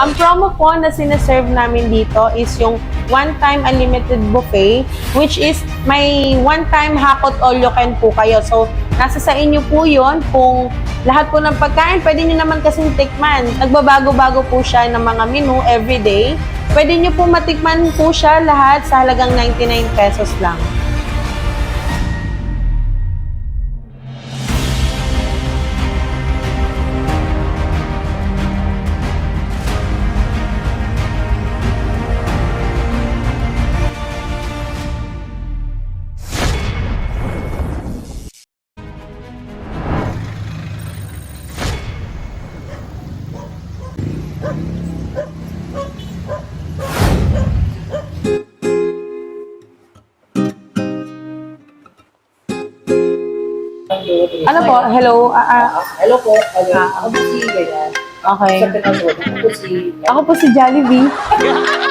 Ang promo po na sinaserve namin dito is yung one-time unlimited buffet, which is may one-time hakot all you can po kayo. So, nasa sa inyo po yon kung lahat po ng pagkain, pwede nyo naman kasing tikman. Nagbabago-bago po siya ng mga menu everyday. Pwede nyo po matikman po siya lahat sa halagang 99 pesos lang. Ano po? Hello? Ah, ah, Hello po. Ano, Ah. ako po si ganyan. okay. Sa Pinasod. Ako po si... Ako po si Jollibee.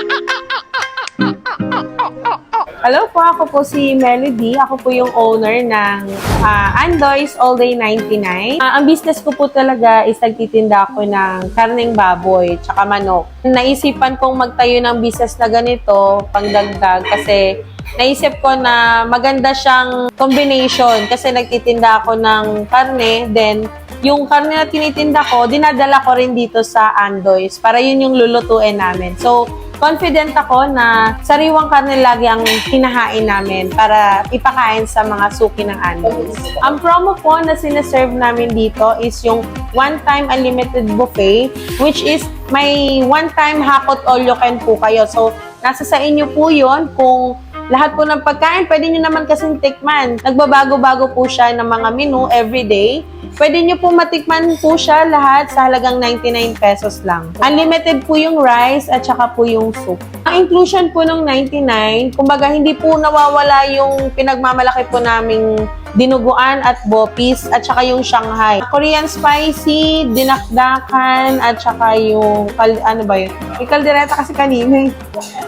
Hello po, ako po si Melody. Ako po yung owner ng ah, Andoy's All Day 99. Ah, ang business ko po talaga is nagtitinda ako ng karneng baboy tsaka manok. Naisipan kong magtayo ng business na ganito, pangdagdag, kasi naisip ko na maganda siyang combination kasi nagtitinda ako ng karne, then yung karne na tinitinda ko, dinadala ko rin dito sa Andoy's para yun yung lulutuin namin. So, confident ako na sariwang karne lagi ang hinahain namin para ipakain sa mga suki ng Andoy's. Ang promo po na sinaserve namin dito is yung one-time unlimited buffet, which is may one-time hakot all you can po kayo. So, nasa sa inyo po yun kung lahat po ng pagkain, pwede nyo naman kasing tikman. Nagbabago-bago po siya ng mga menu everyday. Pwede nyo po matikman po siya lahat sa halagang 99 pesos lang. Unlimited po yung rice at saka po yung soup. Ang inclusion po ng 99, kumbaga hindi po nawawala yung pinagmamalaki po naming dinuguan at bopis at saka yung Shanghai. Korean spicy, dinakdakan at saka yung kal- ano ba yun? May kaldereta kasi kanina eh.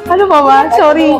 Ano ba ba? Sorry.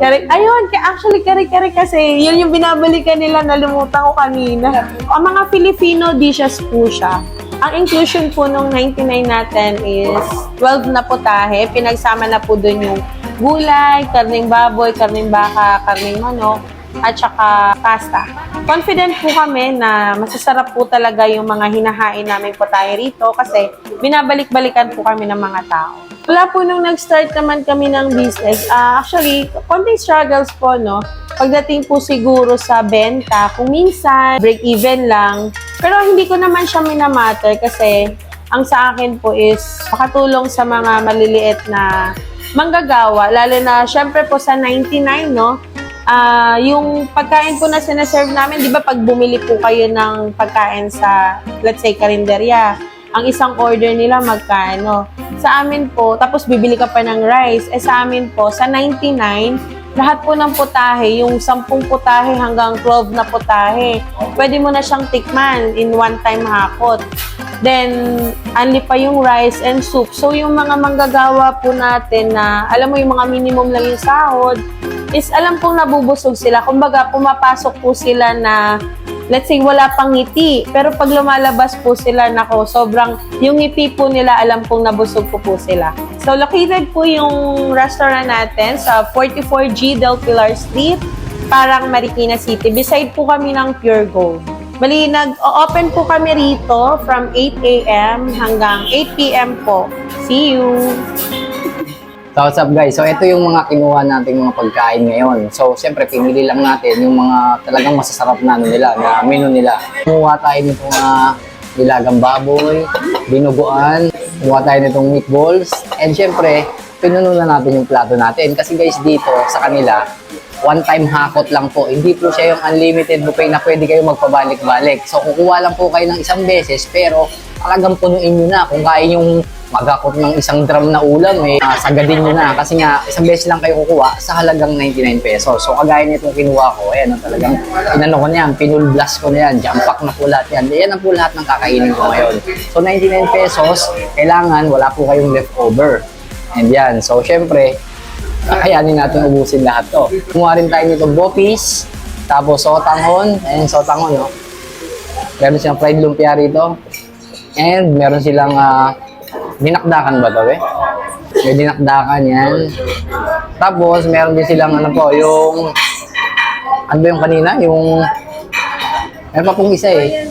Kari, ayun, actually, kari-kari kasi, yun yung binabalikan nila, nalimutan ko kanina. Ang mga Filipino dishes po siya. Ang inclusion po nung 99 natin is 12 na putahe. Pinagsama na po dun yung gulay, karning baboy, karning baka, karning manok, at saka pasta. Confident po kami na masasarap po talaga yung mga hinahain namin po tayo rito kasi binabalik-balikan po kami ng mga tao. Wala po nung nag-start naman kami ng business, ah, actually, konting struggles po, no? Pagdating po siguro sa benta, kung minsan, break-even lang. Pero hindi ko naman siya minamatter kasi ang sa akin po is makatulong sa mga maliliit na manggagawa, lalo na syempre po sa 99, no? Ah, yung pagkain po na sinaserve namin, di ba pag bumili po kayo ng pagkain sa, let's say, karinderya, ang isang order nila magkano. Sa amin po, tapos bibili ka pa ng rice, eh sa amin po, sa 99, lahat po ng putahe, yung 10 putahe hanggang 12 na putahe, pwede mo na siyang tikman in one time hakot. Then, only pa yung rice and soup. So, yung mga manggagawa po natin na, alam mo, yung mga minimum lang yung sahod, is alam pong nabubusog sila. Kumbaga, pumapasok po sila na, let's say, wala pang ngiti. Pero pag lumalabas po sila, nako, sobrang, yung ngiti po nila, alam pong nabusog po po sila. So, located po yung restaurant natin sa 44G Del Pilar Street, parang Marikina City. Beside po kami ng Pure Gold. Bali, nag-open po kami rito from 8 a.m. hanggang 8 p.m. po. See you! So what's up guys? So ito yung mga kinuha nating mga pagkain ngayon. So siyempre pinili lang natin yung mga talagang masasarap na ano nila, na menu nila. Kumuha tayo nitong uh, nilagang baboy, binuguan, kumuha tayo nitong meatballs, and siyempre pinuno na natin yung plato natin. Kasi guys dito sa kanila, one time hakot lang po. Hindi po siya yung unlimited buffet na pwede kayo magpabalik-balik. So kukuha lang po kayo ng isang beses pero talagang punuin nyo na. Kung kaya yung magakot ng isang drum na ulam, eh, uh, sagadin nyo na. Kasi nga, isang beses lang kayo kukuha sa halagang 99 pesos. So, kagaya nitong kinuha ko, ayan, talagang inano ko na yan, pinul blast ko na yan, jump pack na po lahat yan. Yan ang po lahat ng kakainin ko ngayon. So, 99 pesos, kailangan wala po kayong leftover. And yan, so syempre, kakayanin natin ubusin lahat to. Kumuha rin tayo nitong bopis, tapos sotanghon, ayan sotanghon, no? Meron silang fried lumpia rito. And meron silang ah, dinakdakan ba to, eh? May dinakdakan yan. Tapos, meron din silang ano po, yung... Ano ba yung kanina? Yung... Meron pa pong isa eh.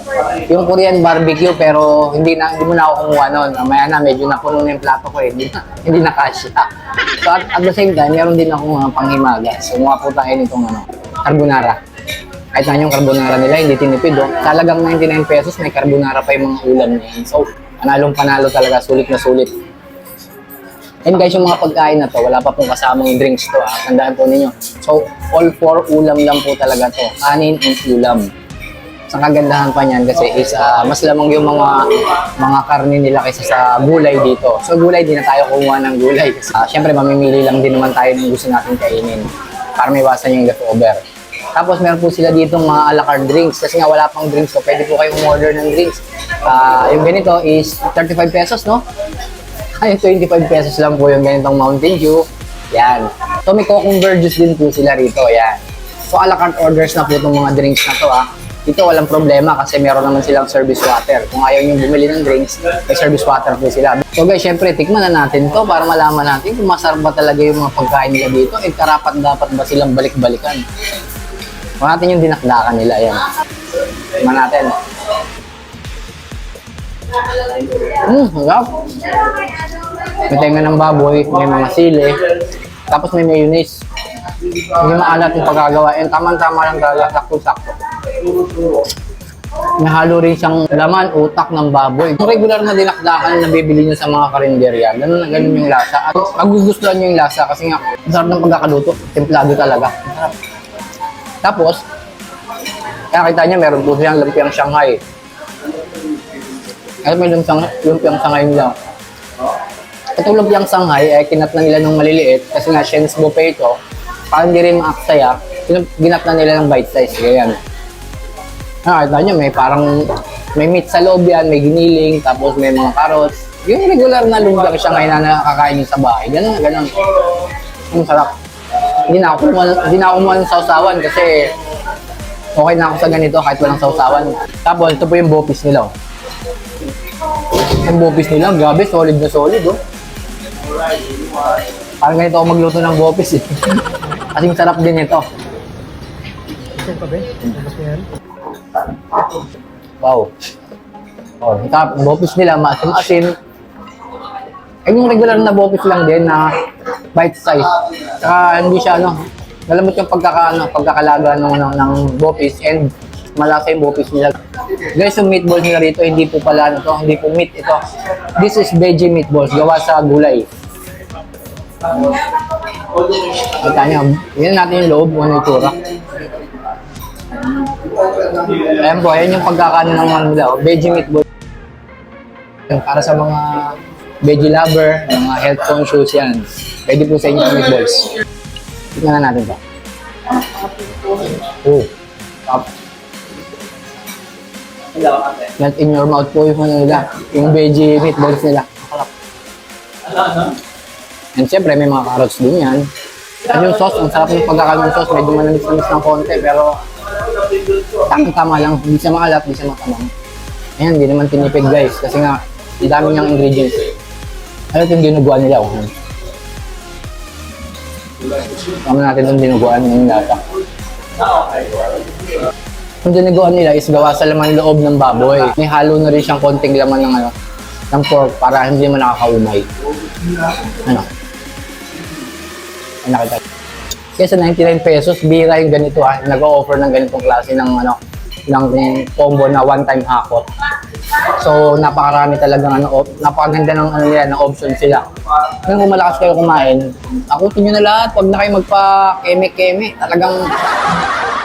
Yung Korean barbecue pero hindi na hindi mo na ako kumuha noon. Mamaya na medyo napuno na yung plato ko eh. Hindi na, hindi na kasya. So at, at the same time, meron din ako mga panghimagas. So mga po tayo nitong ano, carbonara. Kahit na yung carbonara nila, hindi tinipid oh. Talagang 99 pesos, may carbonara pa yung mga ulam na yan. So, panalong panalo talaga, sulit na sulit. And guys, yung mga pagkain na to, wala pa pong kasamang drinks to ha. Tandaan po ninyo. So, all four ulam lang po talaga to. Kanin and ulam. Sa kagandahan pa niyan kasi is ah, mas lamang yung mga mga karne nila kaysa sa gulay dito. So gulay, di na tayo kumuha ng gulay. Uh, Siyempre, mamimili lang din naman tayo ng gusto natin kainin para may iwasan yung leftover. Tapos meron po sila dito mga a la carte drinks kasi nga wala pang drinks so pwede po kayong order ng drinks. Ah, yung ganito is 35 pesos, no? Ay, 25 pesos lang po yung ganitong Mountain Dew. Yan. So may cucumber juice din po sila rito. Yan. So a la carte orders na po itong mga drinks na to ah. Dito walang problema kasi meron naman silang service water. Kung ayaw nyo bumili ng drinks, may service water po sila. So guys, syempre, tikman na natin to para malaman natin kung masarap ba talaga yung mga pagkain nila dito. Eh, karapat dapat ba silang balik-balikan? Kung natin yung dinakdakan nila, yan. Tikman natin. Hmm, sarap. May tenga ng baboy, may mga sili, tapos may mayonnaise. Hindi maalat yung pagkagawa. And tamang-tama lang talaga, sakto-sakto. May halo rin siyang laman, utak ng baboy. Yung regular na dinakdakan na bibili niyo sa mga karinderya, ganun na ganun yung lasa. At magugustuhan niyo yung lasa kasi nga, sarap ng pagkakaluto. Templado talaga. Tapos, kaya kita niya, meron po siyang lumpiang Shanghai. Kasi may lumpiang, lumpiang Shanghai nila. Ito lumpiang Shanghai, eh, kinat na nila ng maliliit kasi nga Shen's Buffet ito. Para hindi rin maaksaya, ginat na nila ng bite size. Kaya yan. Ah, nyo, may parang, may meat sa loob yan, may giniling, tapos may mga carrots. Yung regular na lumpiang Shanghai na nakakain sa bahay. Ganun, ganun. Ang sarap. Hindi na ako hindi na ako kasi okay na ako sa ganito kahit walang sausawan. Tapos, ito po yung bopis nila. Oh. Yung bopis nila, grabe, solid na solid, oh. Parang ganito ako magluto ng bopis, eh. Kasing sarap din ito. Wow. Oh, tap, bopis nila, maasim asin. Eh, yung regular na bopis lang din na bite size. Saka hindi siya, ano, malamot yung pagkaka, ano, pagkakalaga ng, ng, ng bopis and malasa yung bopis nila. Guys, yung meatballs nila rito, hindi po pala ano to, hindi po meat ito. This is veggie meatballs, gawa sa gulay. Kita niyo, yun natin yung loob, ano yung tura. Ayan po, ayan yung pagkakaano ng mga nila, oh, veggie meatballs. Para sa mga veggie lover, mga health conscious yan. Pwede po sa inyo yung meatballs. Tignan na natin to. Oh, top. Melt in your mouth po yung ano nila, yung veggie meatballs nila. And syempre, may mga carrots din yan. At yung sauce, ang sarap ng pagkakaroon ng sauce, medyo manamis-namis ng konti, pero tamang-tama lang, hindi siya maalat, hindi siya matamang. Ayan, hindi naman tinipid guys, kasi nga, ang dami niyang ingredients. Ano yung dinuguan nila? Oh. Tama natin itong dinuguan ng lasa. Yung dinuguan nila is gawa sa laman loob ng baboy. May halo na rin siyang konting laman ng ano, ng pork para hindi mo nakakaumay. Ano? Ay, nakita. Kaya sa 99 pesos, bira yung ganito ha. Nag-o-offer ng ganitong klase ng ano, ng combo na one-time hakot. So, napakarami talagang ano, op- napakaganda ng ano nila, ng option sila. Kung malakas kayo kumain, akutin nyo na lahat, huwag na kayo magpa-keme-keme. Talagang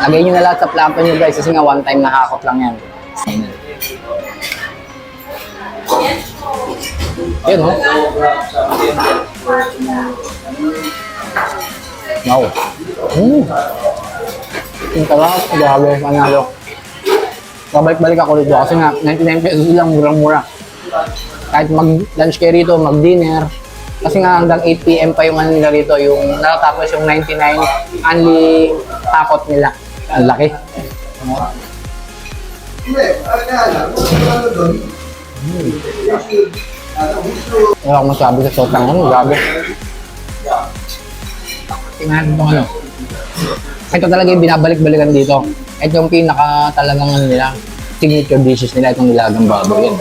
lagay nyo na lahat sa plato nyo guys, kasi nga one-time na hakot lang yan. Yun, oh. Wow. Mm. Ang sarap, grabe, panalo. Babalik-balik ako dito kasi nga 99 pesos lang, murang-mura. Kahit mag-lunch kayo rito, mag-dinner. Kasi nga hanggang 8 p.m. pa yung ano nila rito, yung natatapos yung 99 only takot nila. Ang laki. Wala akong masabi sa sotang ano, grabe. Tingnan itong ano. Ito talaga yung binabalik-balikan dito. Ito yung pinaka talagang ano nila, signature dishes nila, itong nilagang baboy. Yan.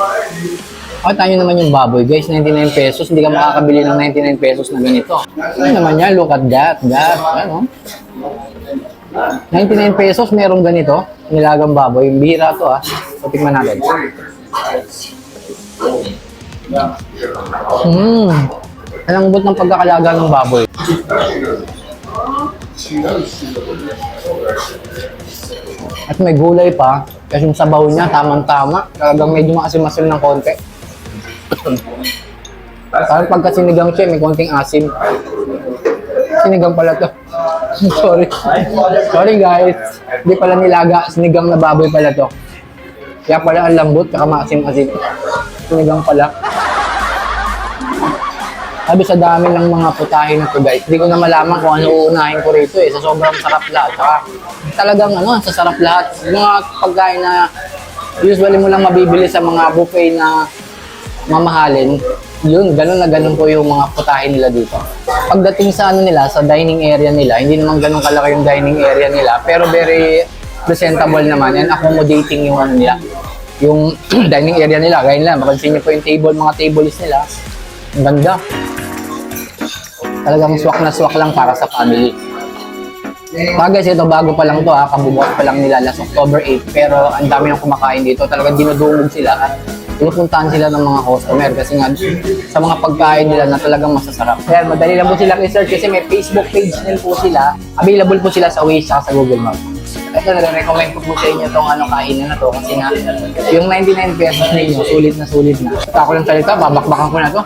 O, tayo naman yung baboy, guys. 99 pesos. Hindi ka makakabili ng 99 pesos na ganito. Ano naman yan? Look at that. That. Ano? 99 pesos, merong ganito. Nilagang baboy. Bihira to, ah. So, tikman natin. Hmm. Ang lambot ng pagkakalaga ng baboy. At may gulay pa, kasi yung sabaw niya, tamang-tama. Talagang medyo maasim-asim ng konti. Parang pagka sinigang siya, may konting asim. Sinigang pala to. Sorry. Sorry guys. Hindi pala nilaga. Sinigang na baboy pala to. Kaya pala ang lambot, tsaka maasim-asim. Sinigang pala. Sabi sa dami ng mga putahe na to guys, hindi ko na malaman kung ano uunahin ko rito eh. Sa sobrang sarap lahat. Tsaka talagang ano, sa sarap lahat. Yung Mga pagkain na usually mo lang mabibili sa mga buffet na mamahalin, yun, ganun na ganun po yung mga putahe nila dito. Pagdating sa ano nila, sa dining area nila, hindi naman ganun kalaki yung dining area nila, pero very presentable naman and accommodating yung ano nila. Yung dining area nila, gaya nila, mapansin niyo po yung table, mga tables nila, ang ganda. Talagang swak na swak lang para sa family. Mga guys, ito bago pa lang to ha, kabubuhat pa lang nila last October 8, pero ang dami nang kumakain dito. Talagang dinudumog sila at pinupuntahan sila ng mga customer kasi nga sa mga pagkain nila na talagang masasarap. Kaya madali lang po silang i-search kasi may Facebook page din po sila. Available po sila sa Waze at sa Google Maps. Ito, nare-recommend ko po sa inyo itong ano, kainan na to kasi nga yung 99 pesos ninyo, sulit na sulit na. Ako lang salita, babakbakan ko na to.